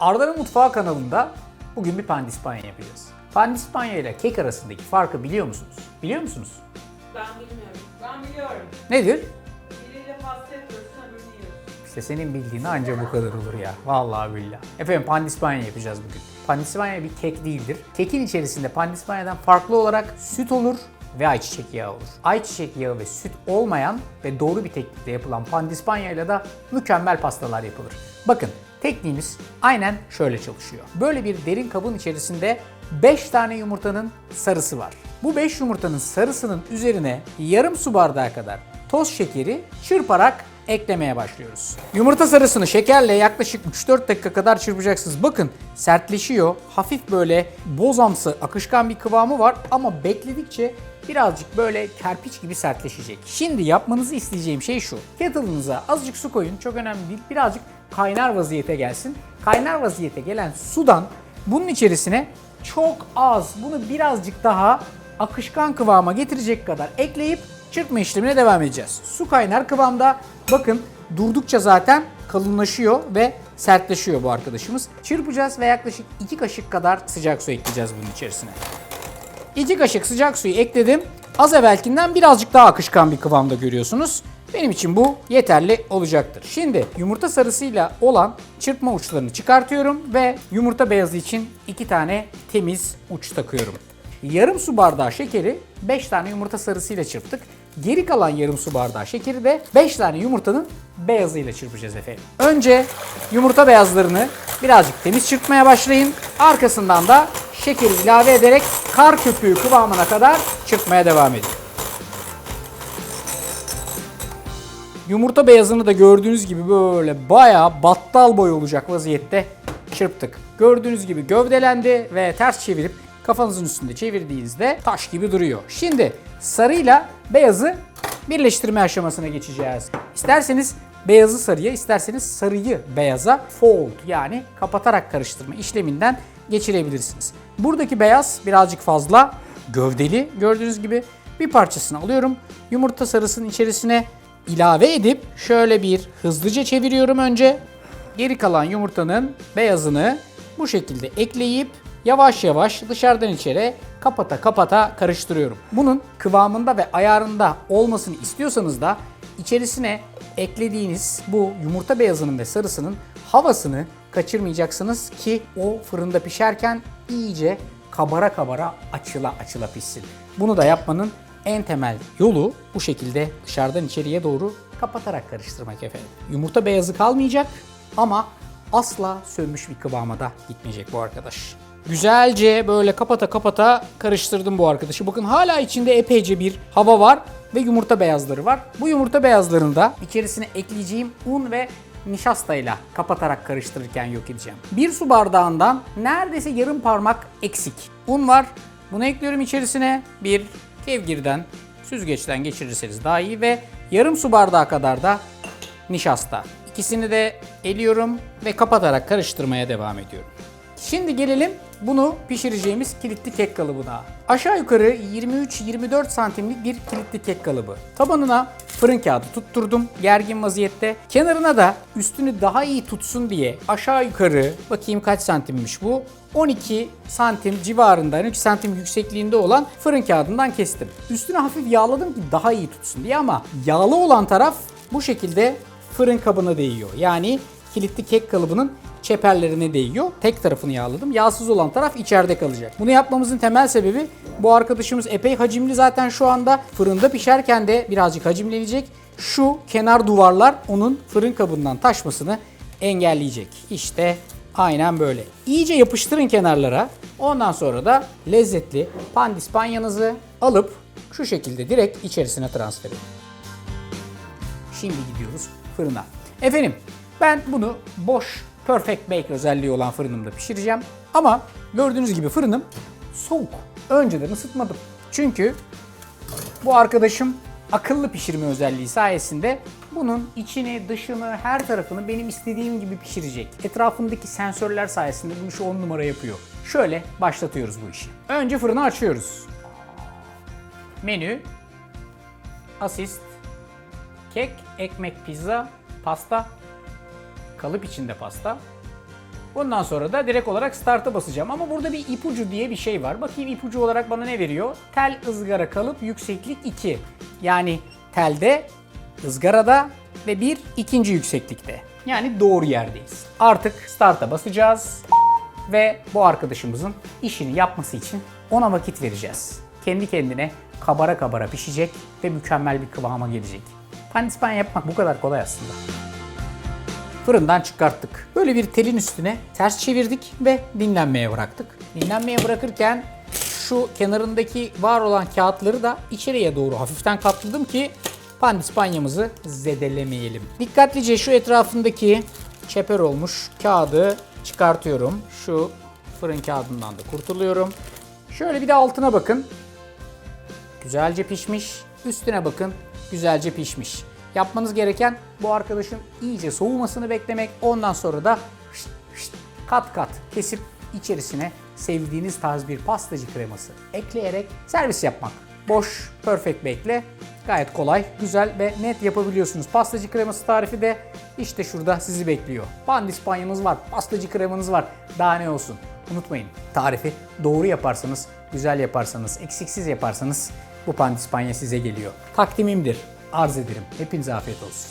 Arda'nın Mutfağı kanalında bugün bir pandispanya yapacağız. Pandispanya ile kek arasındaki farkı biliyor musunuz? Biliyor musunuz? Ben bilmiyorum. Ben biliyorum. Nedir? Biriyle pasta yapıyorsun öbürünü yiyorsun. İşte senin bildiğin ancak bu kadar olur ya. Vallahi billahi. Efendim pandispanya yapacağız bugün. Pandispanya bir kek değildir. Kekin içerisinde pandispanyadan farklı olarak süt olur ve ayçiçek yağı olur. Ayçiçek yağı ve süt olmayan ve doğru bir teknikle yapılan pandispanyayla da mükemmel pastalar yapılır. Bakın tekniğimiz aynen şöyle çalışıyor. Böyle bir derin kabın içerisinde 5 tane yumurtanın sarısı var. Bu 5 yumurtanın sarısının üzerine yarım su bardağı kadar toz şekeri çırparak eklemeye başlıyoruz. Yumurta sarısını şekerle yaklaşık 3-4 dakika kadar çırpacaksınız. Bakın sertleşiyor. Hafif böyle bozamsı, akışkan bir kıvamı var ama bekledikçe birazcık böyle kerpiç gibi sertleşecek. Şimdi yapmanızı isteyeceğim şey şu. Kettle'ınıza azıcık su koyun. Çok önemli değil. Birazcık kaynar vaziyete gelsin. Kaynar vaziyete gelen sudan bunun içerisine çok az, bunu birazcık daha akışkan kıvama getirecek kadar ekleyip çırpma işlemine devam edeceğiz. Su kaynar kıvamda bakın durdukça zaten kalınlaşıyor ve sertleşiyor bu arkadaşımız. Çırpacağız ve yaklaşık 2 kaşık kadar sıcak su ekleyeceğiz bunun içerisine. 2 kaşık sıcak suyu ekledim. Az evvelkinden birazcık daha akışkan bir kıvamda görüyorsunuz. Benim için bu yeterli olacaktır. Şimdi yumurta sarısıyla olan çırpma uçlarını çıkartıyorum ve yumurta beyazı için 2 tane temiz uç takıyorum. Yarım su bardağı şekeri 5 tane yumurta sarısıyla çırptık. Geri kalan yarım su bardağı şekeri de 5 tane yumurtanın beyazıyla çırpacağız efendim. Önce yumurta beyazlarını birazcık temiz çırpmaya başlayın. Arkasından da şekeri ilave ederek kar köpüğü kıvamına kadar çırpmaya devam edin. Yumurta beyazını da gördüğünüz gibi böyle bayağı battal boy olacak vaziyette çırptık. Gördüğünüz gibi gövdelendi ve ters çevirip kafanızın üstünde çevirdiğinizde taş gibi duruyor. Şimdi sarıyla beyazı birleştirme aşamasına geçeceğiz. İsterseniz beyazı sarıya, isterseniz sarıyı beyaza fold yani kapatarak karıştırma işleminden geçirebilirsiniz. Buradaki beyaz birazcık fazla gövdeli gördüğünüz gibi bir parçasını alıyorum. Yumurta sarısının içerisine ilave edip şöyle bir hızlıca çeviriyorum önce. Geri kalan yumurtanın beyazını bu şekilde ekleyip yavaş yavaş dışarıdan içeri kapata kapata karıştırıyorum. Bunun kıvamında ve ayarında olmasını istiyorsanız da içerisine eklediğiniz bu yumurta beyazının ve sarısının havasını kaçırmayacaksınız ki o fırında pişerken iyice kabara kabara açıla açıla pişsin. Bunu da yapmanın en temel yolu bu şekilde dışarıdan içeriye doğru kapatarak karıştırmak efendim. Yumurta beyazı kalmayacak ama asla sönmüş bir kıvama da gitmeyecek bu arkadaş. Güzelce böyle kapata kapata karıştırdım bu arkadaşı. Bakın hala içinde epeyce bir hava var ve yumurta beyazları var. Bu yumurta beyazlarını da içerisine ekleyeceğim un ve nişastayla kapatarak karıştırırken yok edeceğim. Bir su bardağından neredeyse yarım parmak eksik un var. Bunu ekliyorum içerisine. Bir kevgirden, süzgeçten geçirirseniz daha iyi ve yarım su bardağı kadar da nişasta. İkisini de eliyorum ve kapatarak karıştırmaya devam ediyorum. Şimdi gelelim bunu pişireceğimiz kilitli kek kalıbına. Aşağı yukarı 23-24 santimlik bir kilitli kek kalıbı. Tabanına fırın kağıdı tutturdum gergin vaziyette. Kenarına da üstünü daha iyi tutsun diye aşağı yukarı bakayım kaç santimmiş bu. 12 santim civarında 12 santim yüksekliğinde olan fırın kağıdından kestim. Üstünü hafif yağladım ki daha iyi tutsun diye ama yağlı olan taraf bu şekilde fırın kabına değiyor. Yani kilitli kek kalıbının çeperlerine değiyor. Tek tarafını yağladım. Yağsız olan taraf içeride kalacak. Bunu yapmamızın temel sebebi bu arkadaşımız epey hacimli zaten şu anda. Fırında pişerken de birazcık hacimlenecek. Şu kenar duvarlar onun fırın kabından taşmasını engelleyecek. İşte aynen böyle. İyice yapıştırın kenarlara. Ondan sonra da lezzetli pandispanyanızı alıp şu şekilde direkt içerisine transfer edin. Şimdi gidiyoruz fırına. Efendim ben bunu boş Perfect Bake özelliği olan fırınımda pişireceğim. Ama gördüğünüz gibi fırınım soğuk. Önceden ısıtmadım. Çünkü bu arkadaşım akıllı pişirme özelliği sayesinde bunun içini, dışını, her tarafını benim istediğim gibi pişirecek. Etrafındaki sensörler sayesinde bunu şu 10 numara yapıyor. Şöyle başlatıyoruz bu işi. Önce fırını açıyoruz. Menü, asist, kek, ekmek, pizza, pasta, kalıp içinde pasta, Bundan sonra da direkt olarak start'a basacağım. Ama burada bir ipucu diye bir şey var. Bakayım ipucu olarak bana ne veriyor? Tel ızgara kalıp yükseklik 2. Yani telde, ızgarada ve bir ikinci yükseklikte. Yani doğru yerdeyiz. Artık start'a basacağız ve bu arkadaşımızın işini yapması için ona vakit vereceğiz. Kendi kendine kabara kabara pişecek ve mükemmel bir kıvama gelecek. Pandispanya yapmak bu kadar kolay aslında. Fırından çıkarttık. Böyle bir telin üstüne ters çevirdik ve dinlenmeye bıraktık. Dinlenmeye bırakırken şu kenarındaki var olan kağıtları da içeriye doğru hafiften katladım ki pandispanyamızı zedelemeyelim. Dikkatlice şu etrafındaki çeper olmuş kağıdı çıkartıyorum. Şu fırın kağıdından da kurtuluyorum. Şöyle bir de altına bakın. Güzelce pişmiş. Üstüne bakın. Güzelce pişmiş. Yapmanız gereken bu arkadaşın iyice soğumasını beklemek. Ondan sonra da şşt şşt kat kat kesip içerisine sevdiğiniz tarz bir pastacı kreması ekleyerek servis yapmak. Boş, perfect bake'le gayet kolay, güzel ve net yapabiliyorsunuz. Pastacı kreması tarifi de işte şurada sizi bekliyor. Pandispanyamız var, pastacı kremanız var. Daha ne olsun? Unutmayın tarifi doğru yaparsanız, güzel yaparsanız, eksiksiz yaparsanız bu pandispanya size geliyor. Takdimimdir. Arz ederim. Hepinize afiyet olsun.